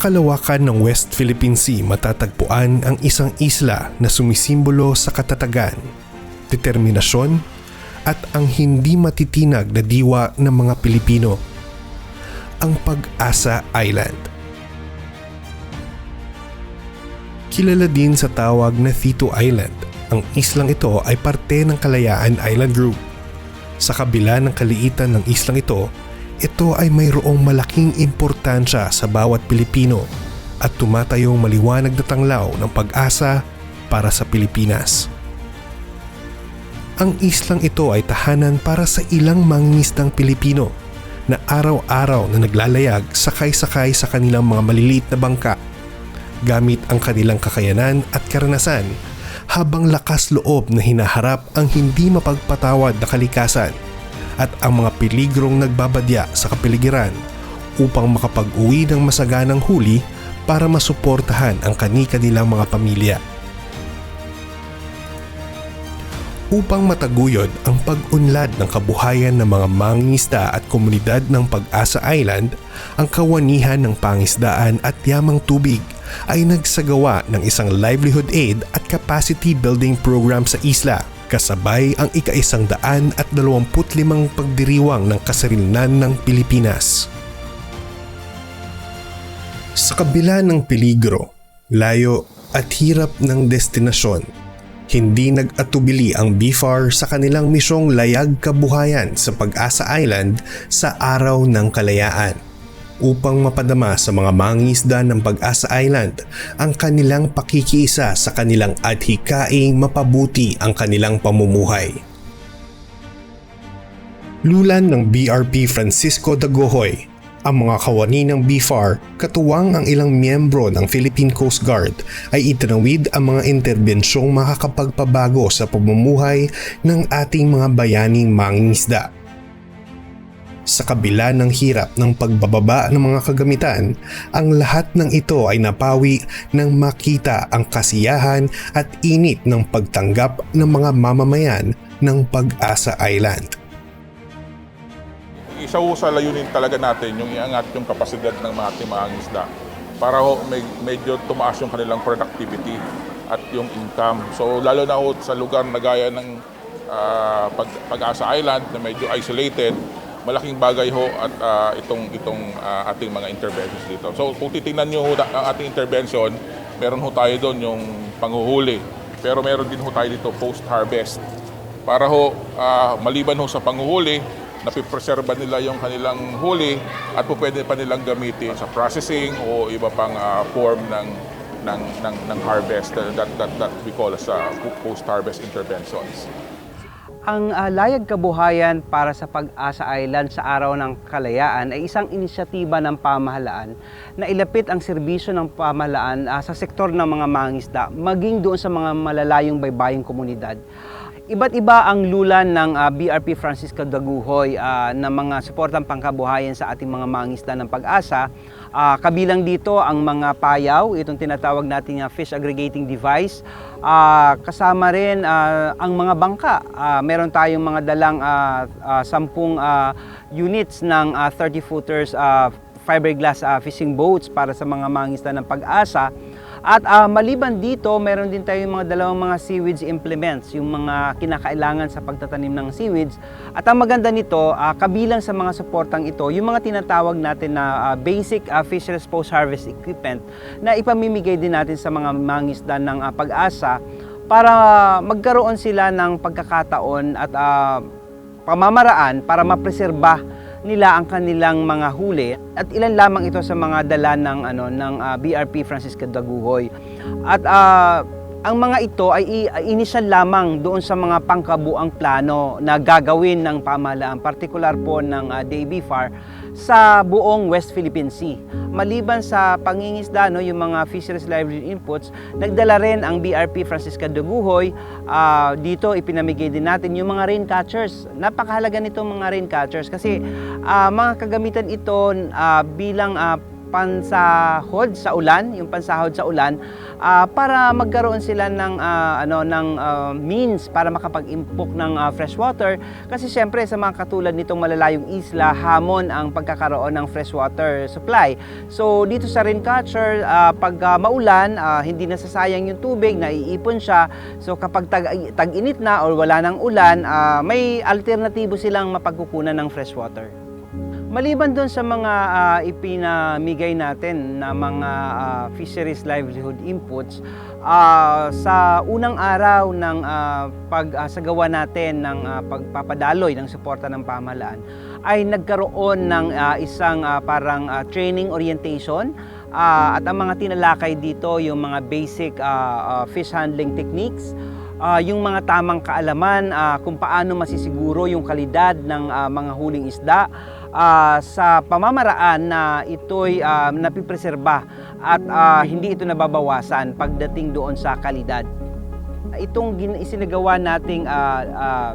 Kalawakan ng West Philippine Sea matatagpuan ang isang isla na sumisimbolo sa katatagan, determinasyon at ang hindi matitinag na diwa ng mga Pilipino, ang Pag-asa Island. Kilala din sa tawag na Thito Island, ang islang ito ay parte ng Kalayaan Island Group. Sa kabila ng kaliitan ng islang ito, ito ay mayroong malaking importansya sa bawat Pilipino at tumatayong maliwanag na tanglaw ng pag-asa para sa Pilipinas. Ang islang ito ay tahanan para sa ilang mangingisdang Pilipino na araw-araw na naglalayag sakay-sakay sa kanilang mga maliliit na bangka gamit ang kanilang kakayanan at karanasan habang lakas loob na hinaharap ang hindi mapagpatawad na kalikasan at ang mga peligrong nagbabadya sa kapiligiran upang makapag-uwi ng masaganang huli para masuportahan ang kani-kanilang mga pamilya. Upang mataguyod ang pag-unlad ng kabuhayan ng mga mangingisda at komunidad ng Pag-asa Island, ang kawanihan ng pangisdaan at yamang tubig ay nagsagawa ng isang livelihood aid at capacity building program sa isla kasabay ang ika-isang daan at dalawamput limang pagdiriwang ng kasarinlan ng Pilipinas. Sa kabila ng peligro, layo at hirap ng destinasyon, hindi nag-atubili ang BFAR sa kanilang misyong layag kabuhayan sa Pag-asa Island sa araw ng kalayaan upang mapadama sa mga mangisda ng Pag-asa Island ang kanilang pakikiisa sa kanilang adhikaing mapabuti ang kanilang pamumuhay. Lulan ng BRP Francisco Dagohoy ang mga kawani ng BFAR, katuwang ang ilang miyembro ng Philippine Coast Guard ay itinawid ang mga interbensyong makakapagpabago sa pamumuhay ng ating mga bayaning mangingisda. Sa kabila ng hirap ng pagbababa ng mga kagamitan, ang lahat ng ito ay napawi nang makita ang kasiyahan at init ng pagtanggap ng mga mamamayan ng Pag-asa Island. isa ho sa layunin talaga natin yung iangat yung kapasidad ng mga ating mga isda para ho may, medyo tumaas yung kanilang productivity at yung income. So lalo na ho sa lugar na gaya ng pag, Pag-asa Island na medyo isolated, malaking bagay ho at ah, itong itong ah, ating mga interventions dito. So kung titingnan niyo ho ang ating intervention, meron ho tayo doon yung panghuhuli. Pero meron din ho tayo dito post-harvest para ho ah, maliban ho sa panghuhuli, napipreserba nila yung kanilang huli at po pwede pa nilang gamitin sa processing o iba pang ah, form ng ng ng ng harvest uh, that that that we call as uh, post harvest interventions. Ang ah, Layag Kabuhayan para sa Pag-asa Island sa Araw ng Kalayaan ay isang inisyatiba ng pamahalaan na ilapit ang serbisyo ng pamahalaan ah, sa sektor ng mga mangisda maging doon sa mga malalayong baybaying komunidad. Iba't iba ang lulan ng ah, BRP Francisco Daguhoy ah, na mga suportang pangkabuhayan sa ating mga mangisda ng pag-asa. Ah, kabilang dito ang mga payaw, itong tinatawag nating ah, fish aggregating device. Ah, kasama rin ah, ang mga bangka. Ah, meron tayong mga dalang ah, ah, sampung ah, units ng 30 footers ah, fiberglass ah, fishing boats para sa mga mangisda ng pag-asa. At ah, maliban dito, meron din tayong mga dalawang mga seaweeds implements, yung mga kinakailangan sa pagtatanim ng seaweeds. At ang maganda nito, ah, kabilang sa mga suportang ito, yung mga tinatawag natin na ah, basic ah, fisheries post-harvest equipment na ipamimigay din natin sa mga mangisda ng ah, pag-asa para magkaroon sila ng pagkakataon at ah, pamamaraan para mapreserba nila ang kanilang mga huli at ilan lamang ito sa mga dala ng ano ng ah, BRP Francisco Daguhoy. At ah, ang mga ito ay ay inisyal lamang doon sa mga pangkabuang plano na gagawin ng pamahalaan, partikular po ng uh, DABFAR sa buong West Philippine Sea. Maliban sa pangingisda, no, yung mga fisheries livelihood inputs, nagdala rin ang BRP Francisca Daguhoy. Ah, dito ipinamigay din natin yung mga rain catchers. Napakahalaga nitong mga rain catchers kasi ah, mga kagamitan ito ah, bilang ah, pansahod sa ulan, yung pansahod sa ulan ah, para magkaroon sila ng ah, ano ng ah, means para makapag-impok ng ah, fresh water kasi siyempre sa mga katulad nitong malalayong isla hamon ang pagkakaroon ng fresh water supply. So dito sa rain catcher ah, pag ah, maulan ah, hindi nasasayang yung tubig, naiipon siya. So kapag tag, tag-init na or wala ng ulan, ah, may alternatibo silang mapagkukunan ng fresh water. Maliban doon sa mga ah, ipinamigay natin na mga ah, fisheries livelihood inputs, ah, sa unang araw ng ah, pagsagawa natin ng ah, pagpapadaloy ng suporta ng pamahalaan, ay nagkaroon ng ah, isang ah, parang ah, training orientation. Ah, at ang mga tinalakay dito yung mga basic ah, ah, fish handling techniques, Ah, yung mga tamang kaalaman ah, kung paano masisiguro yung kalidad ng ah, mga huling isda ah, sa pamamaraan na ito'y ah, napipreserba at ah, hindi ito nababawasan pagdating doon sa kalidad. Itong isinagawa nating ah, ah,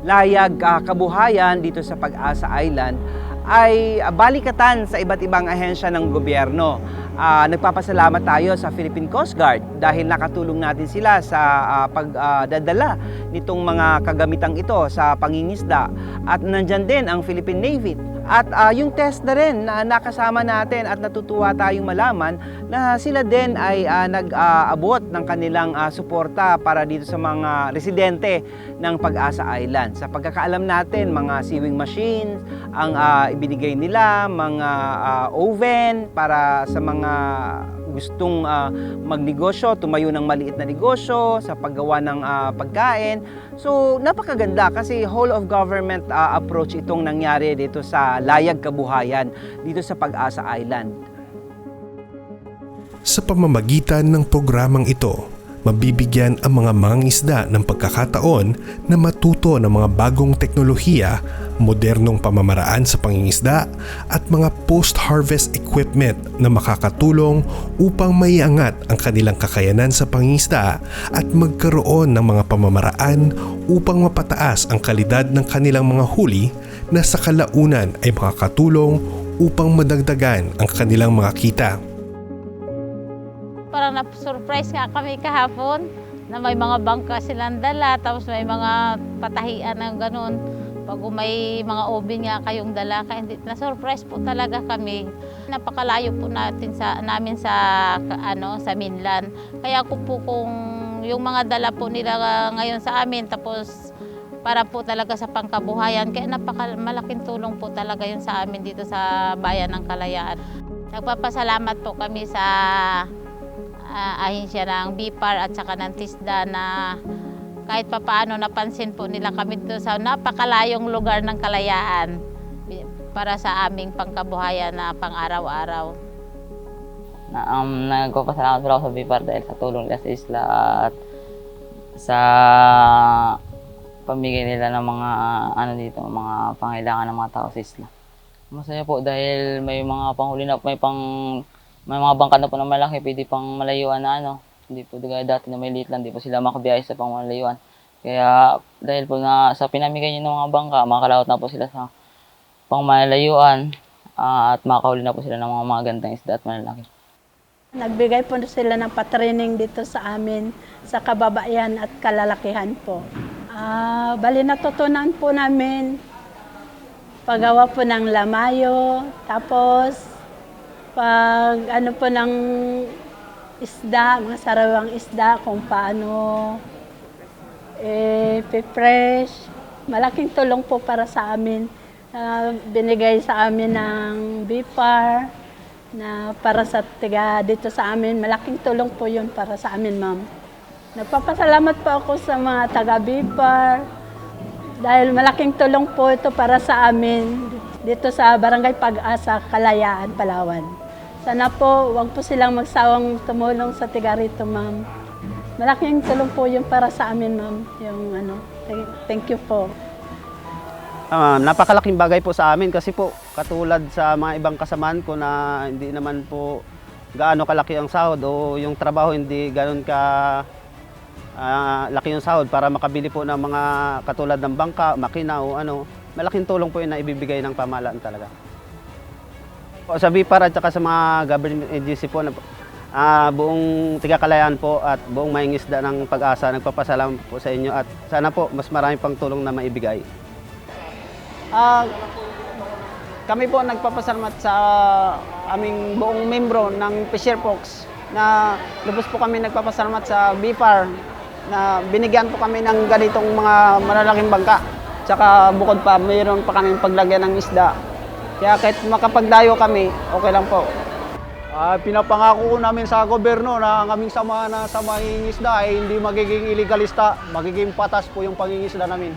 layag ah, kabuhayan dito sa Pag-asa Island ay ah, balikatan sa iba't ibang ahensya ng gobyerno. Ah, nagpapasalamat tayo sa Philippine Coast Guard dahil nakatulong natin sila sa ah, pagdadala nitong mga kagamitang ito sa pangingisda. At nandyan din ang Philippine Navy. At ah, yung test na rin na nakasama natin at natutuwa tayong malaman na sila din ay ah, nag-aabot ng kanilang ah, suporta para dito sa mga residente ng Pag-asa Island. Sa pagkakaalam natin, mga sewing machines ang ah, ibinigay nila, mga ah, oven para sa mga gustong ah, magnegosyo, tumayo ng maliit na negosyo sa paggawa ng ah, pagkain. So, napakaganda kasi whole of government ah, approach itong nangyari dito sa Layag Kabuhayan, dito sa Pag-asa Island. Sa pamamagitan ng programang ito, mabibigyan ang mga mangingisda ng pagkakataon na matuto ng mga bagong teknolohiya, modernong pamamaraan sa pangingisda at mga post-harvest equipment na makakatulong upang maiangat ang kanilang kakayanan sa pangingisda at magkaroon ng mga pamamaraan upang mapataas ang kalidad ng kanilang mga huli na sa kalaunan ay makakatulong upang madagdagan ang kanilang mga kita. Parang na-surprise nga kami kahapon na may mga bangka silang dala, tapos may mga patahian ng ganun. Pag may mga oven nga kayong dala, kaya hindi, na-surprise po talaga kami. Napakalayo po natin sa, namin sa, ano, sa mainland. Kaya ko po kung yung mga dala po nila ngayon sa amin, tapos para po talaga sa pangkabuhayan. Kaya napaka malaking tulong po talaga yun sa amin dito sa bayan ng Kalayaan. Nagpapasalamat po kami sa ah, ahensya ng BIPAR at saka ng TISDA na kahit papaano napansin po nila kami dito sa napakalayong lugar ng Kalayaan para sa aming pangkabuhayan na pang-araw-araw. na um, nagpapasalamat pala ako sa BIPAR dahil sa tulong nila sa isla at sa pamigay nila ng mga ano dito, mga pangailangan ng mga tao sa isla. Masaya po dahil may mga panghuli na may pang may mga bangka na po na malaki, pwede pang malayuan na ano. Hindi po gaya dati na may liit lang, di po sila makabiyahe sa pang malayuan. Kaya dahil po na sa pinamigay niyo ng mga bangka, makalawat na po sila sa pang malayuan ah, at makahuli na po sila ng mga magandang isda at malalaki. Nagbigay po sila ng patraining dito sa amin sa kababayan at kalalakihan po. Ah, bali natutunan po namin paggawa po ng lamayo, tapos pag ano po ng isda, mga sarawang isda, kung paano eh, fresh. Malaking tulong po para sa amin. Ah, binigay sa amin ng BIPAR na para sa tiga dito sa amin. Malaking tulong po yun para sa amin, ma'am. Nagpapasalamat po ako sa mga taga BIPAR dahil malaking tulong po ito para sa amin dito sa Barangay Pag-asa, Kalayaan, Palawan. Sana po, wag po silang magsawang tumulong sa tiga rito, ma'am. Malaking tulong po yun para sa amin, ma'am. Yung ano, thank- you po. Ah, napakalaking bagay po sa amin kasi po katulad sa mga ibang kasamaan ko na hindi naman po gaano kalaki ang sahod o yung trabaho hindi ganoon ka ah, laki yung sahod para makabili po ng mga katulad ng bangka, makina o ano. Malaking tulong po yun na ibibigay ng pamahalaan talaga. Po, Sa BIPAR at saka sa mga government agency po, ah, buong Tigakalayaan po at buong Mahingisda ng Pag-asa, nagpapasalamat po sa inyo at sana po mas marami pang tulong na maibigay. Ah, kami po nagpapasalamat sa aming buong membro ng Fisher Fox na lubos po kami nagpapasalamat sa BIPAR na binigyan po kami ng ganitong mga malalaking bangka. Tsaka bukod pa, mayroon pa kaming paglagyan ng isda. Kaya kahit makapagdayo kami, okay lang po. Ah, pinapangako ko namin sa gobyerno na ang aming sama na sa mangingisda ay hindi magiging illegalista, magiging patas po yung pangingisda namin.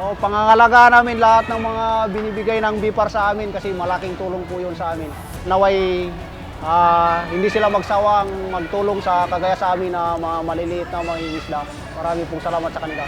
O, pangangalaga namin lahat ng mga binibigay ng BIPAR sa amin kasi malaking tulong po yun sa amin. Naway ah, hindi sila magsawang magtulong sa kagaya sa amin na mga maliliit na mangingisda. Marami pong salamat sa kanila.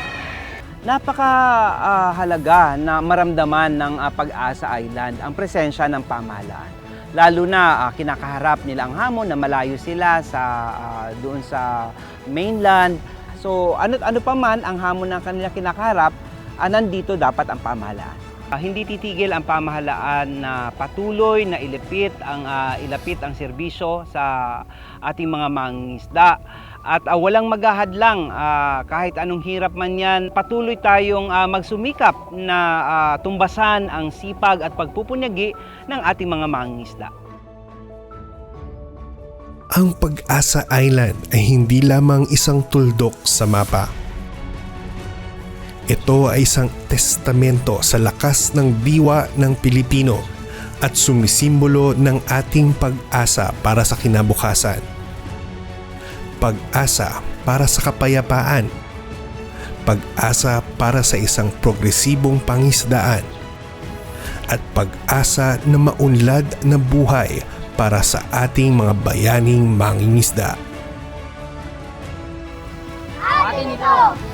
Napaka-halaga na maramdaman ng ah, Pag-asa Island ang presensya ng pamahalaan. Lalo na ah, kinakaharap nila ang hamon na malayo sila sa ah, doon sa mainland. So ano ano pa man ang hamon ng kanila kinakaharap, ah, nandito dapat ang pamahalaan. Ah, hindi titigil ang pamahalaan na patuloy na ilapit ang ah, ilapit ang serbisyo sa ating mga mangingisda at ah, walang maghahadlang ah, kahit anong hirap man yan patuloy tayong ah, magsumikap na ah, tumbasan ang sipag at pagpupunyagi ng ating mga mangingisda. Ang Pag-asa Island ay hindi lamang isang tuldok sa mapa. Ito ay isang testamento sa lakas ng diwa ng Pilipino at sumisimbolo ng ating pag-asa para sa kinabukasan. Pag-asa para sa kapayapaan. Pag-asa para sa isang progresibong pangisdaan. At pag-asa na maunlad na buhay para sa ating mga bayaning mangingisda. Atin ito!